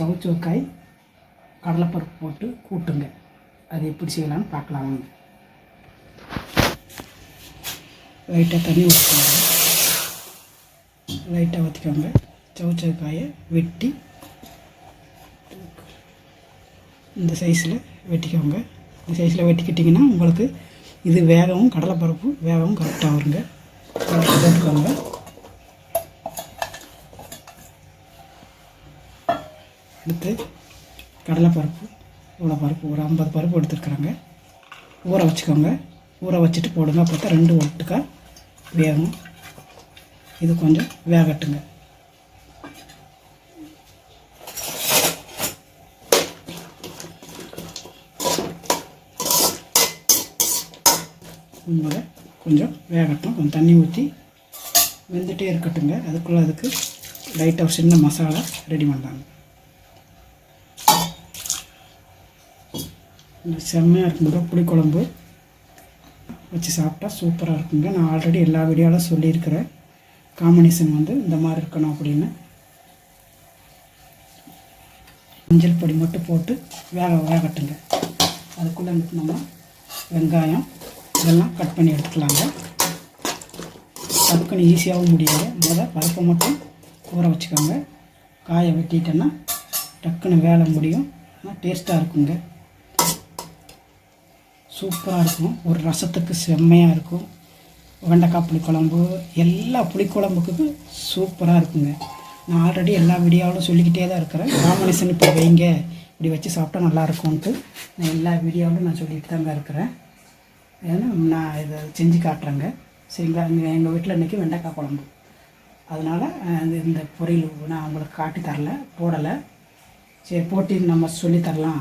சவுச்சவுக்காய் கடலைப்பருப்பு போட்டு கூட்டுங்க. அது எப்படி செய்யலாம்னு பார்க்கலாம் வாங்க. லைட்டாக தண்ணி ஊற்றிக்கோங்க லைட்டாக ஊற்றிக்கோங்க சவுச்சவுக்காயை வெட்டி இந்த சைஸில் வெட்டிக்கோங்க. இந்த சைஸில் வெட்டிக்கிட்டிங்கன்னா உங்களுக்கு இது வேகவும் கடலைப்பருப்பு வேகவும் கரெக்டாக வருங்க. போட்டுக்கோங்க. அடுத்து கடலைப்பருப்பு இவ்வளோ பருப்பு ஒரு ஐம்பது பருப்பு எடுத்துருக்குறாங்க. ஊற வச்சுக்கோங்க. ஊற வச்சுட்டு போடுங்க. அப்போ தான் ரெண்டு ஒட்டுக்கா வேகும் இது கொஞ்சம் வேகட்டுங்க. உங்களை கொஞ்சம் வேகட்டும். கொஞ்சம் தண்ணி ஊற்றி வெந்துட்டே இருக்கட்டுங்க. அதுக்குள்ளே அதுக்கு லைட்டாக ஒரு சின்ன மசாலா ரெடி பண்ணலாங்க. செம்மையாக இருக்குங்க புளிக்குழம்பு வச்சு சாப்பிட்டா சூப்பராக இருக்குங்க. நான் ஆல்ரெடி எல்லா வீடியோவில் சொல்லியிருக்கிறேன். காம்பினேஷன் வந்து இந்த மாதிரி இருக்கணும் அப்படின்னு. மஞ்சள் பொடி மட்டும் போட்டு வேக வேகட்டுங்க. அதுக்குள்ளே நம்ம வெங்காயம் இதெல்லாம் கட் பண்ணி எடுத்துக்கலாங்க. டக்குன்னு ஈஸியாகவும் முடியாது முதல்ல பருப்பை மட்டும் ஊற வச்சுக்கோங்க. காயை வெட்டிட்டேன்னா டக்குன்னு வேலை முடியும். ஆனால் டேஸ்ட்டாக இருக்குங்க. சூப்பராக இருக்கும். ஒரு ரசத்துக்கு செம்மையாக இருக்கும். வெண்டைக்காய் புளிக்குழம்பு எல்லா புளிக்குழம்புக்கு சூப்பராக இருக்குங்க. நான் ஆல்ரெடி எல்லா வீடியோவிலும் சொல்லிக்கிட்டே தான் இருக்கிறேன். காம்பினேஷன் இப்போ வைங்க. இப்படி வச்சு சாப்பிட்டா நல்லா இருக்கும்ன்ட்டு நான் எல்லா வீடியோவிலும் நான் சொல்லிட்டு தாங்க இருக்கிறேன். ஏன்னா நான் இதை செஞ்சு காட்டுறேங்க. சரிங்களா? இங்கே எங்கள் வீட்டில் இன்றைக்கி வெண்டைக்காய் குழம்பு. அதனால் இந்த இந்த பொரியல் நான் அவங்களுக்கு காட்டி தரல போடலை. சரி போட்டி நம்ம சொல்லி தரலாம்.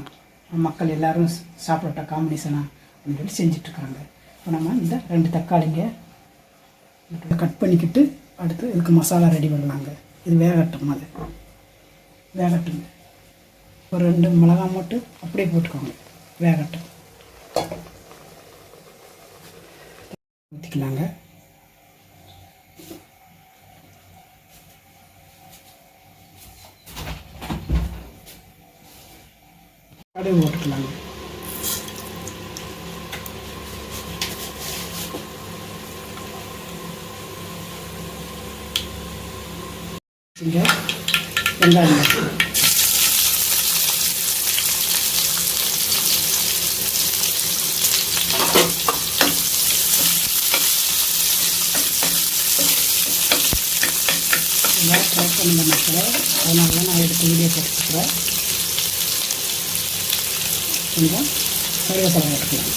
மக்கள் எல்லோரும் சாப்பிடட்ட காம்பினேஷனாக அப்படின்னு சொல்லி செஞ்சிட்ருக்குறாங்க இப்போ நம்ம இந்த ரெண்டு தக்காளிங்க கட் பண்ணிக்கிட்டு அடுத்து இதுக்கு மசாலா ரெடி பண்ணலாங்க. இது வேகட்டும் அது. வேகட்டும் ஒரு ரெண்டு மிளகாய் மட்டும் அப்படியே போட்டுக்கோங்க. வேகட்டும். ஊற்றிக்கலாங்க அப்படியே போட்டுக்கலாங்க. இங்கே வெங்காயம் எல்லாம் ட்ரை பண்ணுங்க மக்களை. அதனால தான் நான் எடுத்து வீடியோ கொஞ்சம் கருவேப்பிலை எடுக்கலாம்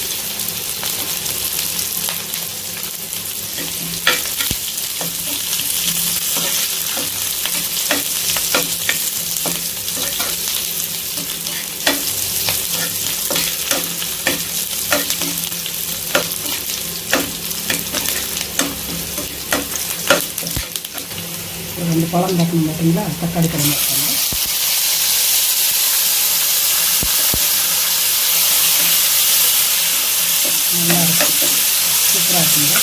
ஒரு ரெண்டு பழம் பார்க்கணும் பார்த்தீங்களா? தக்காளி பழம் பார்க்கணும் நல்லா இருக்கும். சூப்பராக இருக்குங்க.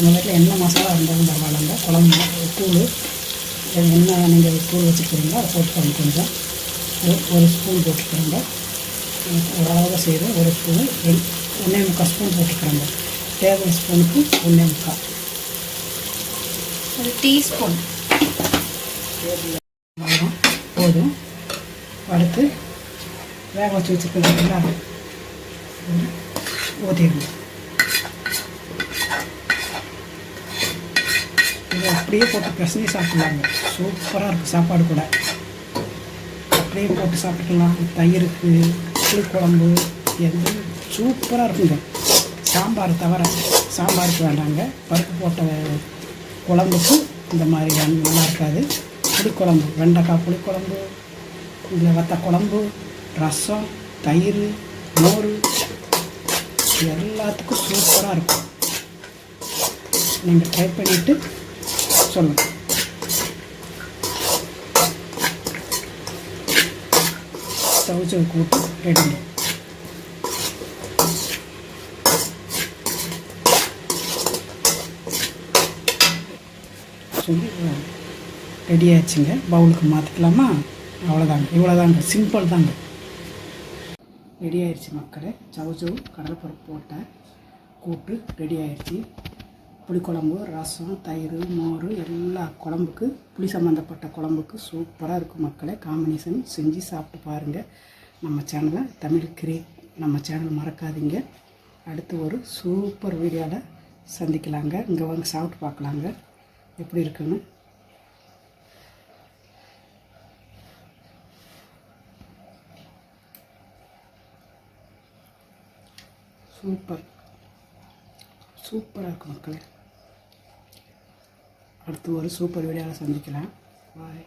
நம்ம வீட்டில் என்ன மசாலா இருந்தாலும் பரவாயில்லைங்க. குழம்பு தூள் என்ன நீங்கள் தூள் வச்சுக்கிறீங்களோ அதை போட்டுக்கோங்க கொஞ்சம் ஒரு- ஒரு ஸ்பூன் போட்டுக்கிறோங்க ஓரளவு செய்கிறேன் ஒரு ஸ்பூனு ஒன்றே முக்கால் ஸ்பூன் போட்டுக்கிறோங்க டேபிள் ஸ்பூனுக்கு ஒன்றே முக்கால். ஒரு டீஸ்பூன் போதும். அடுத்து வேக வச்சு வச்சுருக்கீங்களா ஊற்றிடணும் அப்படியே போட்டு பிரச்சனையே சாப்பிட்லாங்க. சூப்பராக இருக்குது சாப்பாடு கூட. அப்படியே போட்டு சாப்பிட்டுக்கலாம். தயிருக்கு புளிக்குழம்பு எந்த சூப்பராக இருக்குங்க. சாம்பார் தவிர சாம்பாருக்கு வேண்டாங்க. பருப்பு போட்ட குழம்புக்கு இந்த மாதிரி நல்லா இருக்காது. புளிக்குழம்பு வெண்டைக்காய் புளிக்குழம்பு இல்லை வத்த குழம்பு ரசம் தயிர் மோர் எல்லாத்துக்கும் சூப்பராக இருக்கும். நீங்கள் ட்ரை பண்ணிவிட்டு சொல்லுங்கள் சவுச்சவு கூட்டு ரெடி சொல்லி ரெடி ஆச்சுங்க பவுலுக்கு மாற்றிக்கலாமா அவ்வளோதாங்க இவ்வளோதாங்க சிம்பிள் தாங்க. ரெடி ஆயிடுச்சு மக்களே. சவுச்சவு கடலைப்பருப்பு போட்ட கூட்டு ரெடி ஆயிடுச்சு. புளிக்குழம்பு ரசம் தயிர் மோர் எல்லா குழம்புக்கு புளி சம்மந்தப்பட்ட குழம்புக்கு சூப்பராக இருக்கும் மக்களே. காம்பினேஷன் செஞ்சு சாப்பிட்டு பாருங்கள் நம்ம சேனலை தமிழ் கிரே நம்ம சேனல் மறக்காதீங்க. அடுத்து ஒரு சூப்பர் வீடியோவில் சந்திக்கலாங்க. இங்கே வாங்க சாப்பிட்டு பார்க்கலாங்க. எப்படி இருக்குன்னு. சூப்பர். சூப்பராக இருக்கும் மக்களே. அடுத்து ஒரு சூப்பர் வீடியோவில் சந்திக்கலாம். பாய்